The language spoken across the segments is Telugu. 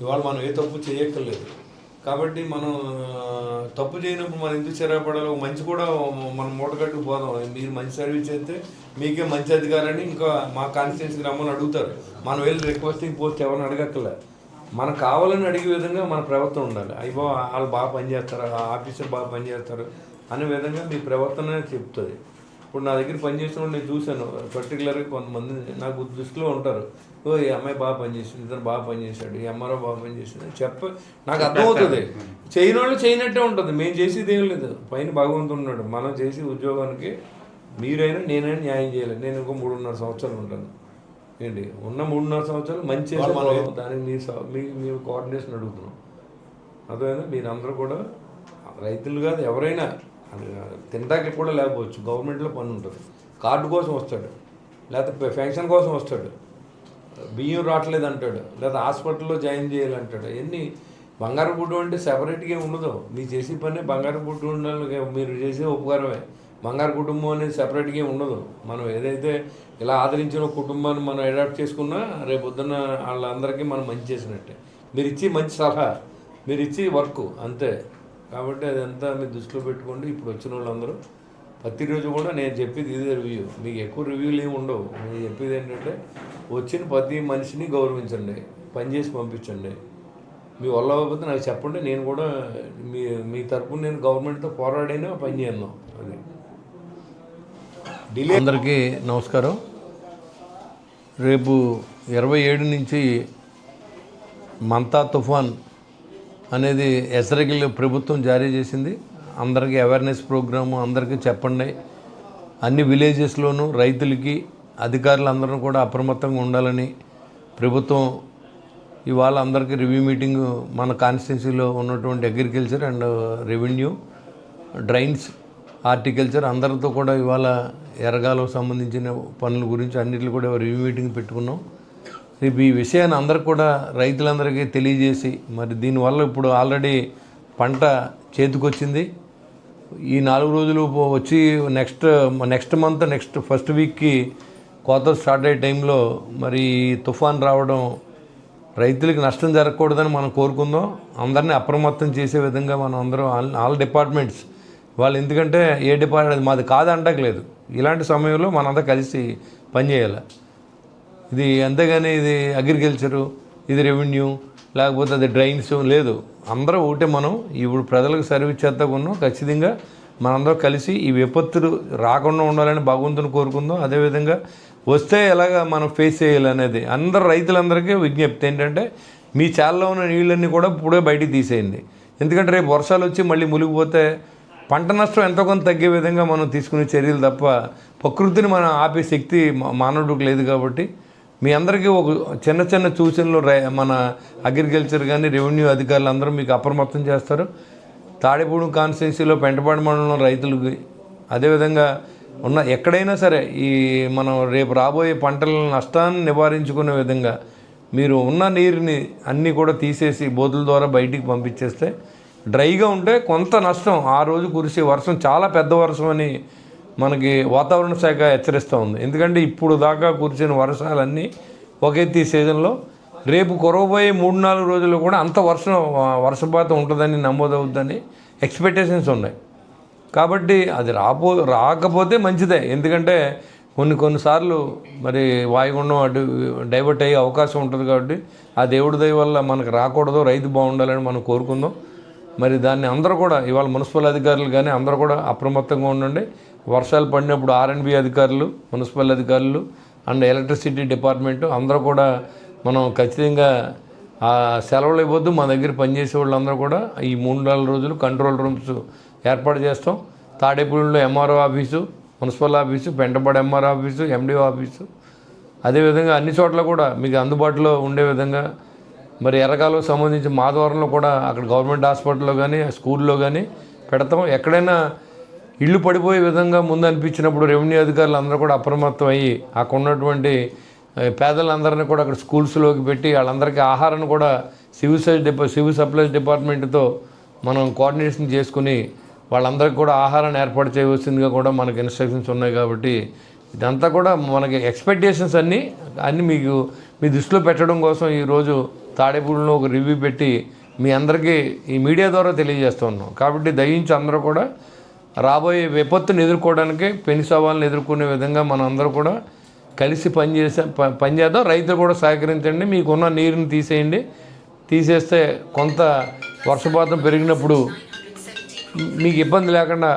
ఇవాళ మనం ఏ తప్పు చేయక్కర్లేదు. కాబట్టి మనం తప్పు చేయనప్పుడు మనం ఎందుకు చిరాపడాలి? మంచి కూడా మనం మూటగట్టు పోదాం. మీరు మంచి సర్వీస్ చేస్తే మీకే మంచి అధికారాన్ని ఇంకా మా కాన్స్టిట్యున్సీకి రమ్మని అడుగుతారు. మనం వెళ్ళి రిక్వెస్టింగ్ పోస్ట్ ఎవరిని అడగక్కర్లే. మనకు కావాలని అడిగే విధంగా మన ప్రవర్తన ఉండాలి. అయ్యో వాళ్ళు బాగా పనిచేస్తారు ఆ ఆఫీసర్ బాగా పనిచేస్తారు అనే విధంగా మీ ప్రవర్తన చెప్తుంది. ఇప్పుడు నా దగ్గర పనిచేసిన వాళ్ళు నేను చూశాను. పర్టికులర్గా కొంతమంది నాకు దృష్టిలో ఉంటారు. ఓ ఈ అమ్మాయి బాగా పనిచేసింది ఇతను బాగా పనిచేశాడు ఈ ఎంఆర్ఓ బాగా పనిచేసింది చెప్ప నాకు అర్థమవుతుంది. చేయని వాళ్ళు చేయనట్టే ఉంటుంది. మేము చేసేది ఏం లేదు. పైన భగవంతుడు ఉన్నాడు మనం చేసే ఉద్యోగానికి మీరైనా నేనైనా న్యాయం చేయలేదు నేను ఇంకో మూడున్నర సంవత్సరాలు ఉంటాను. ఏంటి? ఉన్న మూడున్నర సంవత్సరాలు మంచి దానికి మీ మీ మీ కోఆర్డినేషన్ అడుగుతున్నాం. అదేనా మీరందరూ కూడా రైతులు కాదు ఎవరైనా అది తినడానికి కూడా లేకపోవచ్చు. గవర్నమెంట్లో పని ఉంటుంది. కార్డు కోసం వస్తాడు. లేకపోతే పెన్షన్ కోసం వస్తాడు. బియ్యం రావట్లేదు అంటాడు. లేదా హాస్పిటల్లో జాయిన్ చేయాలంటాడు. ఎన్ని? బంగారు గుడ్డు అంటే సెపరేట్గా ఉండదు. మీరు చేసే పని బంగారు గుడ్డు ఉండాలి మీరు చేసే ఉపకారమే. బంగారు కుటుంబం అనేది సెపరేట్గా ఉండదు. మనం ఏదైతే ఇలా ఆదరించిన కుటుంబాన్ని మనం అడాప్ట్ చేసుకున్నా రేపు పొద్దున్న వాళ్ళందరికీ మనం మంచి చేసినట్టే. మీరు ఇచ్చి మంచి సలహా. మీరు ఇచ్చి వర్క్. అంతే. కాబట్టి అదంతా మీరు దృష్టిలో పెట్టుకోండి. ఇప్పుడు వచ్చిన వాళ్ళందరూ ప్రతిరోజు కూడా నేను చెప్పేది ఇదే రివ్యూ మీకు ఎక్కువ రివ్యూలు ఏమి ఉండవు. నేను చెప్పేది ఏంటంటే వచ్చిన ప్రతి మనిషిని గౌరవించండి. పని చేసి పంపించండి. మీ వల్ల అవ్వకపోతే నాకు చెప్పండి. నేను కూడా మీ మీ తరపున నేను గవర్నమెంట్తో పోరాడైనా పని చేద్దాం అది. ఢిల్లీ అందరికీ నమస్కారం. రేపు ఇరవై ఏడు నుంచి మంతా తుఫాన్ అనేది ఎసరగిల్ ప్రభుత్వం జారీ చేసింది. అందరికీ అవేర్నెస్ ప్రోగ్రాము అందరికీ చెప్పండి. అన్ని విలేజెస్లోనూ రైతులకి అధికారులందరూ కూడా అప్రమత్తంగా ఉండాలని ప్రభుత్వం ఇవాళ అందరికీ రివ్యూ మీటింగ్ మన కాన్స్టిట్యున్సీలో ఉన్నటువంటి agriculture and revenue drains horticulture అందరితో కూడా ఇవాళ ఎరగాలకు సంబంధించిన పనుల గురించి అన్నింటిలో కూడా రివ్యూ మీటింగ్ పెట్టుకున్నాం. రేపు ఈ విషయాన్ని అందరు కూడా రైతులందరికీ తెలియజేసి మరి దీనివల్ల ఇప్పుడు ఆల్రెడీ పంట చేతికొచ్చింది. ఈ నాలుగు రోజులు వచ్చి next next month next first వీక్కి కోత స్టార్ట్ అయ్యే టైంలో మరి ఈ తుఫాన్ రావడం రైతులకి నష్టం జరగకూడదని మనం కోరుకుందాం. అందరినీ అప్రమత్తం చేసే విధంగా మనం అందరం ఆల్ ఆల్ డిపార్ట్మెంట్స్ వాళ్ళు ఎందుకంటే ఏ డిపార్ట్మెంట్ మాది కాదు అంటలేదు ఇలాంటి సమయంలో మనందరం కలిసి పనిచేయాలి. ఇది అంతేగాని ఇది అగ్రికల్చరు ఇది రెవెన్యూ లేకపోతే అది డ్రైన్స్ లేదు. అందరూ ఒకటే మనం. ఇప్పుడు ప్రజలకు సర్వీస్ చేస్తాకున్నాం ఖచ్చితంగా మనందరం కలిసి ఈ విపత్తులు రాకుండా ఉండాలని భగవంతుని కోరుకుందాం. అదేవిధంగా వస్తే ఎలాగ మనం ఫేస్ చేయాలనేది అందరు రైతులందరికీ విజ్ఞప్తి ఏంటంటే మీ చాలలో ఉన్న నీళ్ళన్నీ కూడా ఇప్పుడే బయటికి తీసేయండి. ఎందుకంటే రేపు వర్షాలు వచ్చి మళ్ళీ మునిగిపోతే పంట నష్టం ఎంతో కొంత తగ్గే విధంగా మనం తీసుకునే చర్యలు తప్ప ప్రకృతిని మనం ఆపే శక్తి మానవుడికి లేదు కాబట్టి మీ అందరికీ ఒక చిన్న చిన్న సూచనలు రై మన అగ్రికల్చర్ కానీ రెవెన్యూ అధికారులు అందరూ మీకు అప్రమత్తం చేస్తారు. తాడేపూడి కాన్స్టిట్యున్సీలో పెంటపాడు మండలంలో రైతులకి అదేవిధంగా ఉన్న ఎక్కడైనా సరే ఈ మనం రేపు రాబోయే పంటల నష్టాన్ని నివారించుకునే విధంగా మీరు ఉన్న నీరుని అన్నీ కూడా తీసేసి బోతుల ద్వారా బయటికి పంపించేస్తే డ్రైగా ఉంటే కొంత నష్టం. ఆ రోజు కురిసే వర్షం చాలా పెద్ద వర్షం అని మనకి వాతావరణ శాఖ హెచ్చరిస్తూ ఉంది. ఎందుకంటే ఇప్పుడు దాకా కురిసిన వర్షాలన్నీ ఒకెత్తి సీజన్లో రేపు కురవబోయే మూడు నాలుగు రోజులు కూడా అంత వర్షం వర్షపాతం ఉంటుందని నమోదవుద్దని ఎక్స్పెక్టేషన్స్ ఉన్నాయి. కాబట్టి అది రాపో రాకపోతే మంచిదే. ఎందుకంటే కొన్ని కొన్నిసార్లు మరి వాయుగుండం అటు డైవర్ట్ అయ్యే అవకాశం ఉంటుంది కాబట్టి ఆ దేవుడి దయ వల్ల మనకు రాకూడదు రైతు బాగుండాలని మనం కోరుకుందాం. మరి దాన్ని అందరూ కూడా ఇవాళ మున్సిపల్ అధికారులు కానీ అందరూ కూడా అప్రమత్తంగా ఉండండి. వర్షాలు పడినప్పుడు ఆర్ఎండ్బి అధికారులు మున్సిపల్ అధికారులు అండ్ ఎలక్ట్రిసిటీ డిపార్ట్మెంట్ అందరూ కూడా మనం ఖచ్చితంగా సెలవులు ఇవ్వద్దు. మా దగ్గర పనిచేసే వాళ్ళందరూ కూడా ఈ మూడు నాలుగు రోజులు కంట్రోల్ రూమ్స్ ఏర్పాటు చేస్తాం. తాడేపూడిలో MRO office municipal office Pentapadu MRO office MDO office. అదేవిధంగా అన్ని చోట్ల కూడా మీకు అందుబాటులో ఉండే విధంగా మరి ఎర్రకాలకు సంబంధించి మాధవరంలో కూడా అక్కడ గవర్నమెంట్ హాస్పిటల్లో కానీ స్కూల్లో కానీ పెడతాం. ఎక్కడైనా ఇల్లు పడిపోయే విధంగా ముందు అనిపించినప్పుడు రెవెన్యూ అధికారులు అందరూ కూడా అప్రమత్తం అయ్యి అక్కడ ఉన్నటువంటి పేదలందరినీ కూడా అక్కడ స్కూల్స్లోకి పెట్టి వాళ్ళందరికీ ఆహారాన్ని కూడా సివిల్ సైజ్ డిపా సివిల్ సప్లైస్ డిపార్ట్మెంట్తో మనం కోఆర్డినేషన్ చేసుకుని వాళ్ళందరికీ కూడా ఆహారాన్ని ఏర్పాటు చేయవలసిందిగా కూడా మనకి ఇన్స్ట్రక్షన్స్ ఉన్నాయి కాబట్టి ఇదంతా కూడా మనకి ఎక్స్పెక్టేషన్స్ అన్నీ అన్నీ మీకు మీ దృష్టిలో పెట్టడం కోసం ఈరోజు తాడేపూడిలో ఒక రివ్యూ పెట్టి మీ అందరికీ ఈ మీడియా ద్వారా తెలియజేస్తూ ఉన్నాం. కాబట్టి దయించి అందరూ కూడా రాబోయే విపత్తుని ఎదుర్కోవడానికి పెను సవాళ్ళని ఎదుర్కొనే విధంగా మనం అందరూ కూడా కలిసి పనిచేసే పనిచేద్దాం రైతులు కూడా సహకరించండి. మీకున్న నీరుని తీసేయండి. తీసేస్తే కొంత వర్షపాతం పెరిగినప్పుడు మీకు ఇబ్బంది లేకుండా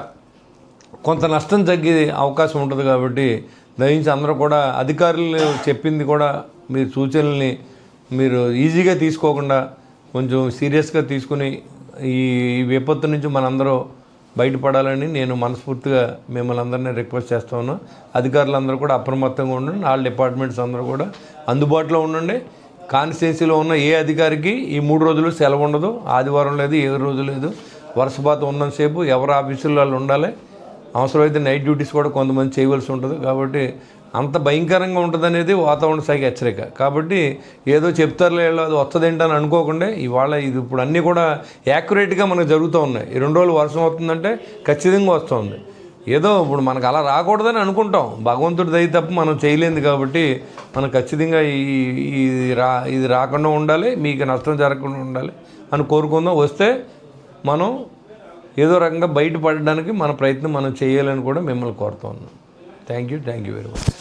కొంత నష్టం తగ్గే అవకాశం ఉంటుంది కాబట్టి దయించి అందరూ కూడా అధికారులు చెప్పింది కూడా మీరు సూచనల్ని మీరు ఈజీగా తీసుకోకుండా కొంచెం సీరియస్గా తీసుకుని ఈ విపత్తు నుంచి మనందరూ బయటపడాలని నేను మనస్ఫూర్తిగా మిమ్మల్ని అందరినీ రిక్వెస్ట్ చేస్తాను అధికారులందరూ కూడా అప్రమత్తంగా ఉండండి. నాలుగు డిపార్ట్మెంట్స్ అందరూ కూడా అందుబాటులో ఉండండి. కాన్స్టిట్యున్సీలో ఉన్న ఏ అధికారికి ఈ మూడు రోజులు సెలవు ఉండదు. ఆదివారం లేదు ఏ రోజు లేదు. వర్షపాతం ఉన్నంతసేపు ఎవరు ఆఫీసుల్లో వాళ్ళు ఉండాలి? అవసరమైతే నైట్ డ్యూటీస్ కూడా కొంతమంది చేయవలసి ఉంటుంది. కాబట్టి అంత భయంకరంగా ఉంటుందనేది వాతావరణ శాఖ హెచ్చరిక. కాబట్టి ఏదో చెప్తారులే అది వస్తుందేంటి అని అనుకోకుండా ఇవాళ ఇది ఇప్పుడు అన్నీ కూడా యాక్యురేట్గా మనకు జరుగుతూ ఉన్నాయి. ఈ రెండు రోజులు వర్షం వస్తుందంటే ఖచ్చితంగా వస్తుంది. ఏదో ఇప్పుడు మనకు అలా రాకూడదని అనుకుంటాం. భగవంతుడి దయ తప్ప మనం చేయలేదు కాబట్టి మనం ఖచ్చితంగా ఈ ఇది రా ఇది రాకుండా ఉండాలి మీకు నష్టం జరగకుండా ఉండాలి అని కోరుకుందాం. వస్తే మనం ఏదో రకంగా బయటపడడానికి మన ప్రయత్నం మనం చేయాలని కూడా మిమ్మల్ని కోరుతూ ఉన్నాం. Thank you thank you very much